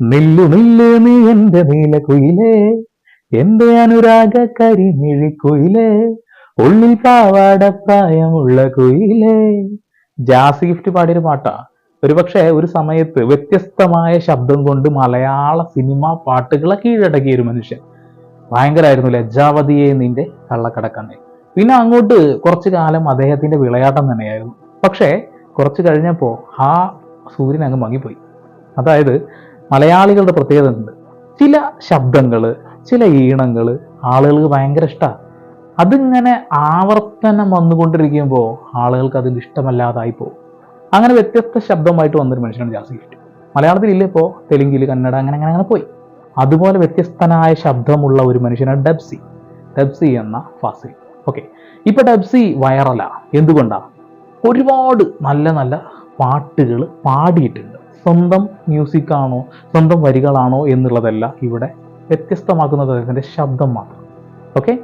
നില്ലു നില്ലു നീ എന്റെ നീലക്കുയിലേ എന്റെ അനുരാഗ കരിമിഴിക്കുയിലേ ഉള്ളിൽ പാവാട പ്രായമുള്ള കുയിലേ. ജാസി ഗിഫ്റ്റ് പാടിയൊരു പാട്ടാ. ഒരുപക്ഷെ ഒരു സമയത്ത് വ്യത്യസ്തമായ ശബ്ദം കൊണ്ട് മലയാള സിനിമ പാട്ടുകളെ കീഴടക്കിയ ഒരു മനുഷ്യൻ. ഭയങ്കരമായിരുന്നു ലജ്ജാവതിയെ നിന്റെ കള്ളക്കടക്കണ്ണേ. പിന്നെ അങ്ങോട്ട് കുറച്ചു കാലം അദ്ദേഹത്തിന്റെ വിളയാട്ടം തന്നെയായിരുന്നു. പക്ഷേ കുറച്ച് കഴിഞ്ഞപ്പോ ആ സൂര്യൻ അങ്ങ് മങ്ങിപ്പോയി. അതായത് മലയാളികളുടെ പ്രത്യേകത ഉണ്ട് ചില ശബ്ദങ്ങൾ ചില ഈണങ്ങൾ ആളുകൾക്ക് ഭയങ്കര ഇഷ്ടമാണ് അതിങ്ങനെ ആവർത്തനം വന്നുകൊണ്ടിരിക്കുമ്പോൾ ആളുകൾക്ക് അതിൽ ഇഷ്ടമല്ലാതായി പോകും. അങ്ങനെ വ്യത്യസ്ത ശബ്ദമായിട്ട് വന്നൊരു മനുഷ്യനാണ് ജാസി ഗിഫ്റ്റ്. മലയാളത്തിൽ ഇല്ല ഇപ്പോൾ തെലുങ്കിൽ കന്നഡ അങ്ങനെ അങ്ങനെ അങ്ങനെ പോയി. അതുപോലെ വ്യത്യസ്തനായ ശബ്ദമുള്ള ഒരു മനുഷ്യനാണ് ഡബ്സി. ഡബ്സി എന്ന ഫാസിൽ. ഓക്കെ. ഇപ്പൊ ഡബ്സി വൈറലാ. എന്തുകൊണ്ടാണ് ഒരുപാട് നല്ല നല്ല പാട്ടുകൾ പാടിയിട്ടുണ്ട്. സ്വന്തം മ്യൂസിക്കാണോ സ്വന്തം വരികളാണോ എന്നുള്ളതല്ല ഇവിടെ വ്യത്യസ്തമാക്കുന്നത് അദ്ദേഹത്തിന്റെ ശബ്ദം മാത്രം. ഓക്കെ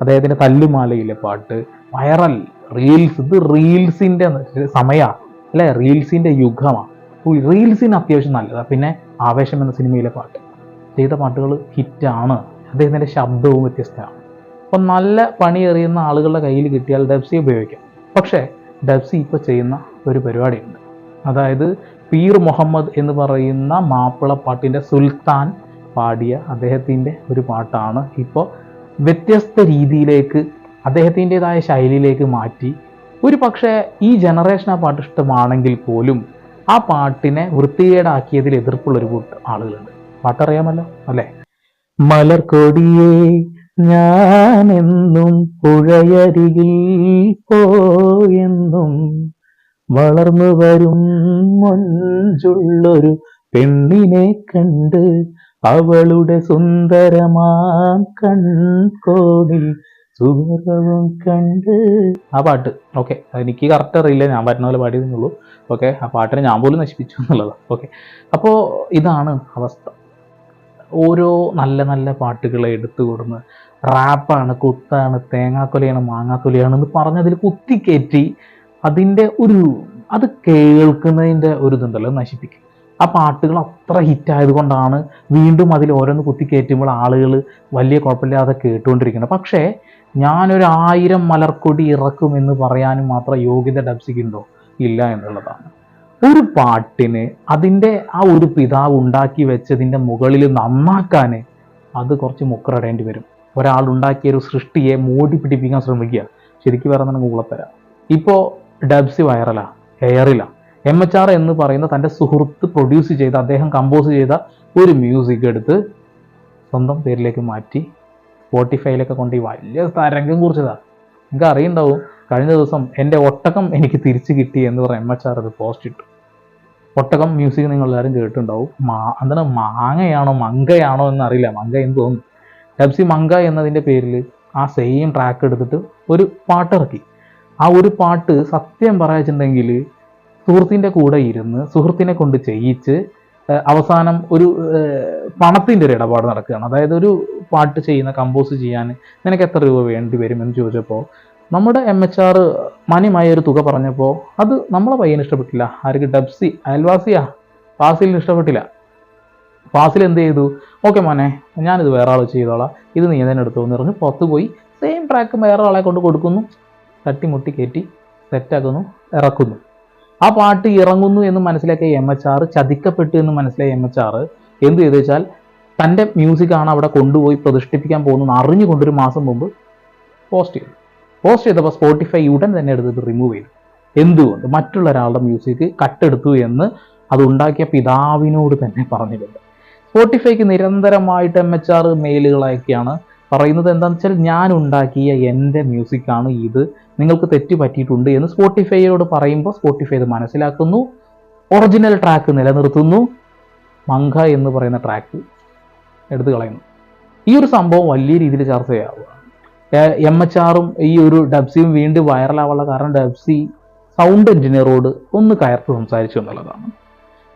അദ്ദേഹത്തിന്റെ തല്ലുമാലയിലെ പാട്ട് വൈറൽ റീൽസ് ഇത് റീൽസിന്റെ സമയമാണ് അല്ലെ? റീൽസിന്റെ യുഗമാണ്. റീൽസിന് അത്യാവശ്യം നല്ലതാണ് പിന്നെ ആവേശം എന്ന സിനിമയിലെ പാട്ട്. ചെയ്ത പാട്ടുകൾ ഹിറ്റാണ്. അദ്ദേഹത്തിന്റെ ശബ്ദവും വ്യത്യസ്തമാണ്. അപ്പം നല്ല പണി എറിയുന്ന ആളുകളുടെ കയ്യിൽ കിട്ടിയാൽ ഡബ്സി ഉപയോഗിക്കാം. പക്ഷേ ഡബ്സി ഇപ്പോൾ ചെയ്യുന്ന ഒരു പരിപാടിയുണ്ട്. അതായത് പീർ മുഹമ്മദ് എന്ന് പറയുന്ന മാപ്പിളപ്പാട്ടിന്റെ സുൽത്താൻ പാടിയ അദ്ദേഹത്തിന്റെ ഒരു പാട്ടാണ്. ഇപ്പോൾ വ്യത്യസ്ത രീതിയിലേക്ക് അദ്ദേഹത്തിന്റെതായ ശൈലിയിലേക്ക് മാറ്റി. ഒരു പക്ഷേ ഈ ജനറേഷൻ ആ പാട്ട് ഇഷ്ടമാണെങ്കിൽ പോലും ആ പാട്ടിനെ വൃത്തികേടാക്കിയതിൽ എതിർപ്പുള്ളൊരു കൂട്ടം ആളുകളുണ്ട്. പാട്ടറിയാമല്ലോ അല്ലേ? മലർക്കൊടിയേ ഞാനെന്നും പുഴയരികിൽ പോയെന്നും വളർന്നു വരും മഞ്ചുള്ളൊരു പെണ്ണിനെ കണ്ട് അവളുടെ സുന്ദരമാം കൺകോണിൽ സുഗതവും കണ്ട്. ആ പാട്ട്. ഓക്കെ. എനിക്ക് കറക്റ്റ് അറിയില്ല. ഞാൻ പറ്റുന്ന പോലെ പാടിയതെന്നുള്ളൂ ഓക്കെ. ആ പാട്ടിനെ ഞാൻ പോലും നശിപ്പിച്ചു എന്നുള്ളതാണ് ഓക്കെ. അപ്പോൾ ഇതാണ് അവസ്ഥ. ഓരോ നല്ല നല്ല പാട്ടുകളെ എടുത്തു കൊടുന്ന് റാപ്പാണ് കുത്താണ് തേങ്ങാക്കൊലയാണ് മാങ്ങാക്കൊലയാണ് എന്ന് പറഞ്ഞതിൽ കുത്തിക്കയറ്റി അതിന്റെ ഒരു അത് കേൾക്കുന്നതിന്റെ ഒരു ഇതുണ്ടല്ലോ നശിപ്പിക്കും. ആ പാട്ടുകൾ അത്ര ഹിറ്റായത് കൊണ്ടാണ് വീണ്ടും അതിൽ ഓരോന്ന് കുത്തി കുത്തിക്കയറ്റുമ്പോൾ ആളുകൾ വലിയ കുഴപ്പമില്ലാതെ കേട്ടുകൊണ്ടിരിക്കുന്നത്. പക്ഷേ ഞാനൊരു ആയിരം മലർക്കൊടി ഇറക്കുമെന്ന് പറയാനും മാത്രം യോഗ്യത ഡബ്സിക്കുണ്ടോ ഇല്ല എന്നുള്ളതാണ്. ഒരു പാട്ടിന് അതിന്റെ ആ ഒരു പിതാവ് ഉണ്ടാക്കി വെച്ചതിന്റെ മുകളിൽ നന്നാക്കാൻ അത് കുറച്ച് മുക്കറിടേണ്ടി വരും. ഒരാൾ ഉണ്ടാക്കിയ ഒരു സൃഷ്ടിയെ മോടി പിടിപ്പിക്കാൻ ശ്രമിക്കുക. ശരിക്കും പറയുന്നത് കൂളത്തര ഇപ്പോൾ ഡബ്സി വൈറലാണ് എയറിലാണ് എം എച്ച് ആർ എന്ന് പറയുന്ന തന്റെ സുഹൃത്ത് പ്രൊഡ്യൂസ് ചെയ്ത അദ്ദേഹം കമ്പോസ് ചെയ്ത ഒരു മ്യൂസിക് എടുത്ത് സ്വന്തം പേരിലേക്ക് മാറ്റി സ്പോട്ടിഫൈയിലൊക്കെ കൊണ്ട് ഈ വലിയ തരംഗം കുറിച്ചതാണ് നിങ്ങൾക്ക് അറിയുണ്ടാവും കഴിഞ്ഞ ദിവസം എന്റെ ഒട്ടകം എനിക്ക് തിരിച്ചു കിട്ടി എന്ന് പറഞ്ഞ എം എച്ച് ആർ ഒരു പോസ്റ്റ് ഇട്ടു. ഒട്ടകം മ്യൂസിക് നിങ്ങൾ എല്ലാവരും കേട്ടിട്ടുണ്ടാവും. മാ എന്താണ് മാങ്ങയാണോ മങ്കയാണോ എന്ന് അറിയില്ല മങ്ക എന്ന് തോന്നുന്നു. ഡബ്സി മങ്ക എന്നതിന്റെ പേരിൽ ആ സെയിം ട്രാക്ക് എടുത്തിട്ട് ഒരു പാട്ട് ഇറക്കി. ആ ഒരു പാട്ട് സത്യം പറയാച്ചിട്ടുണ്ടെങ്കിൽ സുഹൃത്തിന്റെ കൂടെ ഇരുന്ന് സുഹൃത്തിനെ കൊണ്ട് ചെയ്യിച്ച് അവസാനം ഒരു പണത്തിന്റെ ഒരു ഇടപാട് നടക്കുകയാണ്. അതായത് ഒരു പാട്ട് ചെയ്യുന്ന കമ്പോസ് ചെയ്യാൻ നിനക്ക് എത്ര രൂപ വേണ്ടി വരും എന്ന് ചോദിച്ചപ്പോൾ നമ്മുടെ എം എച്ച് ആർ മാന്യമായ ഒരു തുക പറഞ്ഞപ്പോൾ അത് നമ്മളെ പയ്യന് ഇഷ്ടപ്പെട്ടില്ല. ആർക്ക് ഡബ്സി അയൽവാസിയാ. ഫാസിലിന് ഇഷ്ടപ്പെട്ടില്ല. ഫാസിൽ എന്ത് ചെയ്തു? ഓക്കെ മോനെ ഞാനിത് വേറെ ആൾ ചെയ്തോളാം. ഇത് നീ തന്നെ എടുത്തു എന്ന് പറഞ്ഞു പുറത്ത് പോയി. സെയിം ട്രാക്ക് വേറെ ആളെ കൊണ്ട് കൊടുക്കുന്നു. തട്ടിമുട്ടി കയറ്റി സെറ്റാക്കുന്നു ഇറക്കുന്നു. ആ പാട്ട് ഇറങ്ങുന്നു എന്ന് മനസ്സിലാക്കിയ എം എച്ച് ആർ ചതിക്കപ്പെട്ടു എന്ന് മനസ്സിലായ എം എച്ച് ആർ എന്ത് ചെയ്തു വെച്ചാൽ തന്റെ മ്യൂസിക്കാണ് അവിടെ കൊണ്ടുപോയി പ്രതിഷ്ഠിപ്പിക്കാൻ പോകുന്നത് അറിഞ്ഞുകൊണ്ടൊരു മാസം മുമ്പ് പോസ്റ്റ് ചെയ്തു. പോസ്റ്റ് ചെയ്തപ്പോൾ സ്പോട്ടിഫൈ ഉടൻ തന്നെ എടുത്തിട്ട് റിമൂവ് ചെയ്തു. എന്തുകൊണ്ട്? മറ്റുള്ള ഒരാളുടെ മ്യൂസിക് കട്ടെടുത്തു എന്ന് അത് ഉണ്ടാക്കിയ പിതാവിനോട് തന്നെ പറഞ്ഞിട്ടുണ്ട്. സ്പോട്ടിഫൈക്ക് നിരന്തരമായിട്ട് എം എച്ച് ആർ മെയിലുകളൊക്കെയാണ് പറയുന്നത് എന്താണെന്ന് വെച്ചാൽ ഞാൻ ഉണ്ടാക്കിയ എന്റെ മ്യൂസിക്കാണ് ഇത്. നിങ്ങൾക്ക് തെറ്റ് പറ്റിയിട്ടുണ്ട് എന്ന് സ്പോട്ടിഫൈയോട് പറയുമ്പോൾ സ്പോട്ടിഫൈ ഇത് മനസ്സിലാക്കുന്നു. ഒറിജിനൽ ട്രാക്ക് നിലനിർത്തുന്നു. മങ്ക എന്ന് പറയുന്ന ട്രാക്ക് എടുത്തു കളയുന്നു. ഈ ഒരു സംഭവം വലിയ രീതിയിൽ ചർച്ചയാവുക. എം എച്ച് ആറും ഈ ഒരു ഡബ്സിയും വീണ്ടും വൈറലാവാനുള്ള കാരണം ഡബ്സി സൗണ്ട് എഞ്ചിനീയറോട് ഒന്ന് കയർത്ത് സംസാരിച്ചു എന്നുള്ളതാണ്.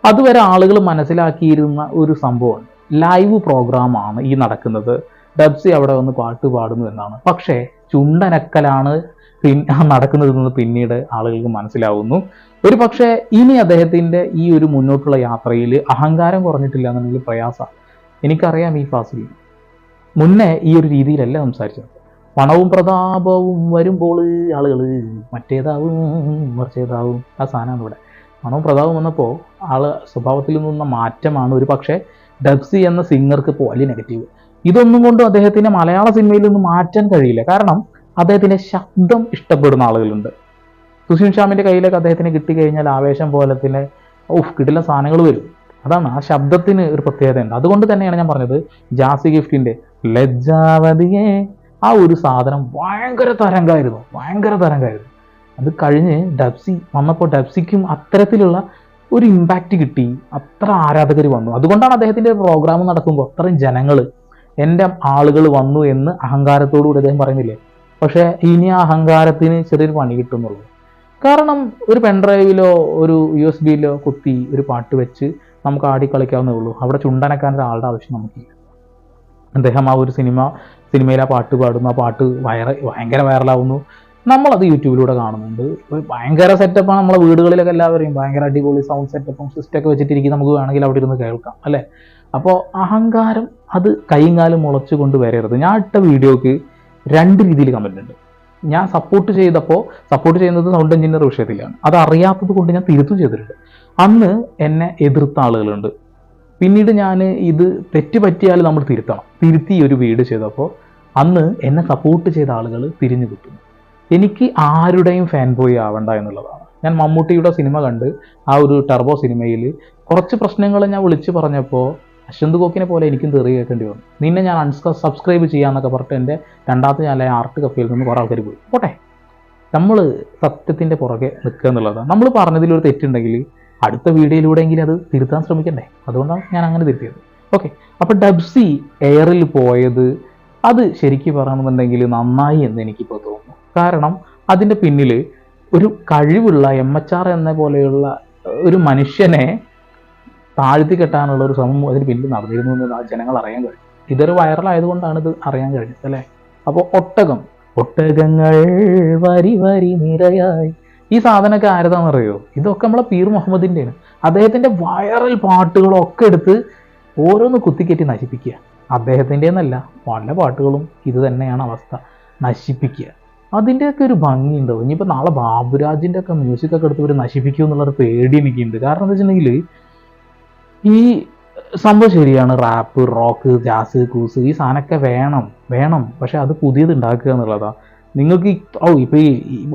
അതുവരെ ആളുകൾ മനസ്സിലാക്കിയിരുന്ന ഒരു സംഭവമാണ്. ലൈവ് പ്രോഗ്രാമാണ് ഈ നടക്കുന്നത്. ഡബ്സി അവിടെ വന്ന് പാട്ട് പാടുന്നു എന്നാണ്. പക്ഷേ ചുണ്ടനക്കലാണ് പിൻ നടക്കുന്നതെന്ന് പിന്നീട് ആളുകൾക്ക് മനസ്സിലാവുന്നു. ഒരു പക്ഷേ ഇനി അദ്ദേഹത്തിന്റെ ഈ ഒരു മുന്നോട്ടുള്ള യാത്രയിൽ അഹങ്കാരം കുറഞ്ഞിട്ടില്ല എന്നുണ്ടെങ്കിൽ പ്രയാസമാണ്. എനിക്കറിയാം ഈ ഫാസിൽ. മുന്നേ ഈ ഒരു രീതിയിലല്ല സംസാരിച്ചത്. പണവും പ്രതാപവും വരുമ്പോൾ ആളുകൾ മറ്റേതാവും മറിച്ചേതാവും. ആ സാധനമാണ് ഇവിടെ. പണവും പ്രതാപവും വന്നപ്പോൾ ആൾ സ്വഭാവത്തിൽ നിന്ന മാറ്റമാണ് ഒരു പക്ഷേ ഡബ്സി എന്ന സിംഗർക്ക് ഇപ്പോൾ വലിയ നെഗറ്റീവ് ഇതൊന്നും കൊണ്ടും അദ്ദേഹത്തിന് മലയാള സിനിമയിൽ നിന്ന് മാറ്റാൻ കഴിയില്ല. കാരണം അദ്ദേഹത്തിന്റെ ശബ്ദം ഇഷ്ടപ്പെടുന്ന ആളുകളുണ്ട്. സുഷീൻ ഷ്യാമിന്റെ കയ്യിലേക്ക് അദ്ദേഹത്തിന് കിട്ടിക്കഴിഞ്ഞാൽ ആവേശം പോലെ തന്നെ ഓഫ് കിട്ടില്ല സാധനങ്ങൾ വരും. അതാണ് ആ ശബ്ദത്തിന് ഒരു പ്രത്യേകതയുണ്ട്. അതുകൊണ്ട് തന്നെയാണ് ഞാൻ പറഞ്ഞത് ജാസി ഗിഫ്റ്റിന്റെ ലജ്ജാവതിയെ ആ ഒരു സാധനം ഭയങ്കര തരംഗമായിരുന്നു ഭയങ്കര തരംഗമായിരുന്നു അത് കഴിഞ്ഞ് ഡബ്സി വന്നപ്പോൾ ഡബ്സിക്കും അത്തരത്തിലുള്ള ഒരു ഇമ്പാക്റ്റ് കിട്ടി. അത്ര ആരാധകർ വന്നു. അതുകൊണ്ടാണ് അദ്ദേഹത്തിന്റെ പ്രോഗ്രാം നടക്കുമ്പോൾ അത്രയും ജനങ്ങൾ എന്റെ ആളുകൾ വന്നു എന്ന് അഹങ്കാരത്തോടുകൂടി അദ്ദേഹം പറയുന്നില്ലേ? പക്ഷേ ഇനി ആ അഹങ്കാരത്തിന് ചെറിയൊരു പണി കിട്ടുന്നുള്ളൂ. കാരണം ഒരു പെൻഡ്രൈവിലോ ഒരു യു എസ് ബിയിലോ കുത്തി ഒരു പാട്ട് വെച്ച് നമുക്ക് ആടി കളിക്കാവുന്നേ ഉള്ളൂ. അവിടെ ചുണ്ടനക്കാൻ ഒരാളുടെ ആവശ്യം നമുക്കില്ല. അദ്ദേഹം ആ ഒരു സിനിമ സിനിമയിൽ ആ പാട്ട് പാടുന്നു. ആ പാട്ട് വയറ ഭയങ്കര വൈറലാവുന്നു നമ്മളത് യൂട്യൂബിലൂടെ കാണുന്നുണ്ട്. ഭയങ്കര സെറ്റപ്പാണ് നമ്മളെ വീടുകളിലൊക്കെ എല്ലാവരെയും. ഭയങ്കര അടിപൊളി സൗണ്ട് സെറ്റപ്പും സിസ്റ്റമൊക്കെ വെച്ചിട്ടിരിക്കും നമുക്ക് വേണമെങ്കിൽ അവിടെ ഇരുന്ന് കേൾക്കാം അല്ലേ? അപ്പോൾ അഹങ്കാരം അത് കൈയും കാലും മുളച്ചു കൊണ്ട് വരരുത്. ഞാൻ ഇട്ട വീഡിയോക്ക് രണ്ട് രീതിയിൽ കമന്റ് ഉണ്ട്. ഞാൻ സപ്പോർട്ട് ചെയ്തപ്പോൾ സപ്പോർട്ട് ചെയ്യുന്നത് സൗണ്ട് എഞ്ചിനീയർ വിഷയത്തിലാണ്. അത് അറിയാത്തത് കൊണ്ട് ഞാൻ തിരുത്തും ചെയ്തിട്ടുണ്ട്. അന്ന് എന്നെ എതിർത്ത ആളുകളുണ്ട്. പിന്നീട് ഞാൻ ഇത് തെറ്റ് പറ്റിയാൽ നമ്മൾ തിരുത്തണം. തിരുത്തി ഒരു വീട് ചെയ്തപ്പോൾ അന്ന് എന്നെ സപ്പോർട്ട് ചെയ്ത ആളുകൾ തിരിഞ്ഞു കിട്ടുന്നു. എനിക്ക് ആരുടെയും ഫാൻ ബോയ് ആവണ്ട എന്നുള്ളതാണ്. ഞാൻ മമ്മൂട്ടിയുടെ സിനിമ കണ്ട് ആ ഒരു ടർബോ സിനിമയിൽ കുറച്ച് പ്രശ്നങ്ങൾ ഞാൻ വിളിച്ചു പറഞ്ഞപ്പോൾ അശ്വന്ത് കോക്കിനെ പോലെ എനിക്കും തെറി കേൾക്കേണ്ടി വന്നു. നിന്നെ ഞാൻ അൺസ്ക സബ്സ്ക്രൈബ് ചെയ്യാന്നൊക്കെ പറഞ്ഞിട്ട് എന്റെ രണ്ടാമത്തെ ഞാൻ ആർട്ട് കഫയിൽ നിന്ന് കുറേ ആൾക്കാർ പോയി. പോട്ടെ. നമ്മൾ സത്യത്തിന്റെ പുറകെ നിൽക്കുക എന്നുള്ളതാണ്. നമ്മൾ പറഞ്ഞതിൽ ഒരു തെറ്റുണ്ടെങ്കിൽ അടുത്ത വീഡിയോയിലൂടെയെങ്കിലും അത് തിരുത്താൻ ശ്രമിക്കണ്ടേ? അതുകൊണ്ടാണ് ഞാൻ അങ്ങനെ തിരുത്തിയത്. ഓക്കെ. അപ്പോൾ ഡബ്സി എയറിൽ പോയത് അത് ശരിക്കും പറയണമെന്നുണ്ടെങ്കിൽ നന്നായി എന്ന് എനിക്കിപ്പോൾ തോന്നുന്നു. കാരണം അതിന്റെ പിന്നിൽ ഒരു കഴിവുള്ള എം എച്ച് ആർ എന്ന പോലെയുള്ള ഒരു മനുഷ്യനെ താഴ്ത്തി കെട്ടാനുള്ള ഒരു ശ്രമം അതിന് പിന്നിൽ നടന്നിരുന്നു എന്ന് ജനങ്ങൾ അറിയാൻ കഴിഞ്ഞു ഇതൊരു വൈറലായതുകൊണ്ടാണ് ഇത് അറിയാൻ കഴിഞ്ഞത് അല്ലേ? അപ്പോൾ ഒട്ടകം. ഒട്ടകങ്ങൾ വരി വരി നിരയായി. ഈ സാധനമൊക്കെ ആരതാണെന്നറിയോ ഇതൊക്കെ നമ്മളെ പീർ മുഹമ്മദിന്റെയാണ് അദ്ദേഹത്തിന്റെ വൈറൽ പാട്ടുകളൊക്കെ എടുത്ത് ഓരോന്ന് കുത്തിക്കെറ്റി നശിപ്പിക്കുക. അദ്ദേഹത്തിന്റെ എന്നല്ല പല പാട്ടുകളും ഇത് തന്നെയാണ് അവസ്ഥ. നശിപ്പിക്കുക. അതിന്റെയൊക്കെ ഒരു ഭംഗിയുണ്ടോ ഇനിയിപ്പോൾ നാളെ ബാബുരാജിന്റെ ഒക്കെ മ്യൂസിക് ഒക്കെ എടുത്ത് ഇവർ നശിപ്പിക്കും എന്നുള്ളൊരു പേടി എനിക്കുണ്ട്. കാരണം എന്താ വെച്ചിട്ടുണ്ടെങ്കിൽ ഈ സംഭവം ശരിയാണ്. റാപ്പ് റോക്ക് ജാസ് കൂസ് ഈ സാധനമൊക്കെ വേണം വേണം. പക്ഷെ അത് പുതിയത് ഉണ്ടാക്കുക എന്നുള്ളതാണ് നിങ്ങൾക്ക് ഓ ഇപ്പോൾ ഈ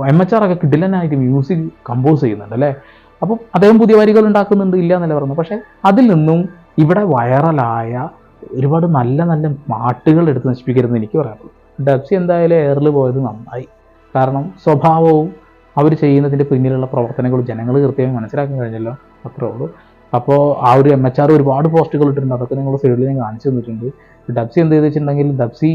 എം എച്ച് ആർ ഒക്കെ കിടിലനായിട്ട് മ്യൂസിക് കമ്പോസ് ചെയ്യുന്നുണ്ട് അല്ലേ? അപ്പം അദ്ദേഹം പുതിയ വരികൾ ഉണ്ടാക്കുന്നുണ്ട് ഇല്ല എന്നല്ല പറഞ്ഞു പക്ഷേ അതിൽ നിന്നും ഇവിടെ വൈറലായ ഒരുപാട് നല്ല നല്ല പാട്ടുകൾ എടുത്ത് നശിപ്പിക്കരുതെന്ന് എനിക്ക് പറയാനുള്ളൂ. ഡബ്സി എന്തായാലും എയറിൽ പോയത് നന്നായി. കാരണം സ്വഭാവവും അവർ ചെയ്യുന്നതിന്റെ പിന്നിലുള്ള പ്രവർത്തനങ്ങളും ജനങ്ങൾ കൃത്യമായി മനസ്സിലാക്കാൻ കഴിഞ്ഞല്ലോ. അത്രേ ഉള്ളൂ. അപ്പോൾ ആ ഒരു എം എച്ച് ആർ ഒരുപാട് പോസ്റ്റുകൾ ഇട്ടിട്ടുണ്ട്. അതൊക്കെ നിങ്ങൾ സൈഡിൽ ഞാൻ കാണിച്ചു തന്നിട്ടുണ്ട്. ഡബ്സി എന്ത് ചെയ്ത് വെച്ചിട്ടുണ്ടെങ്കിൽ ഡബ്സി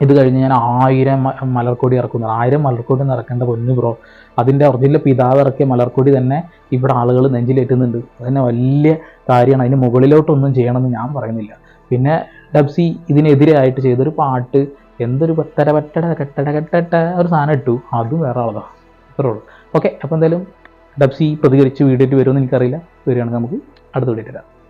ഇത് കഴിഞ്ഞ് ഞാൻ ആയിരം മലർക്കൊടി ഇറക്കുന്നു. ആയിരം മലർക്കൊടി നിറക്കേണ്ട പൊന്നു ബ്രോ അതിന്റെ ഒറിജിനൽ പിതാവ് ഇറക്കിയ മലർക്കൊടി തന്നെ ഇവിടെ ആളുകൾ നെഞ്ചിലേറ്റുന്നുണ്ട്. അതന്നെ വലിയ കാര്യമാണ്. അതിന് മുകളിലോട്ടൊന്നും ചെയ്യണമെന്ന് ഞാൻ പറയുന്നില്ല. പിന്നെ ഡബ്സി ഇതിനെതിരായിട്ട് ചെയ്തൊരു പാട്ട് എന്തൊരു പത്തര പറ്റട കെട്ടട കെട്ടട്ട ഒരു സാധനം ഇട്ടു. അതും വേറെ ആളതാണ് അത്രേ ഉള്ളൂ. ഓക്കെ അപ്പോൾ എന്തായാലും ഡബ്സി പ്രതികരിച്ച് വീഡിയോയിട്ട് വരുമെന്ന് എനിക്കറിയില്ല. വരികയാണെങ്കിൽ നമുക്ക് അടുത്ത വീഡിയോ തരാം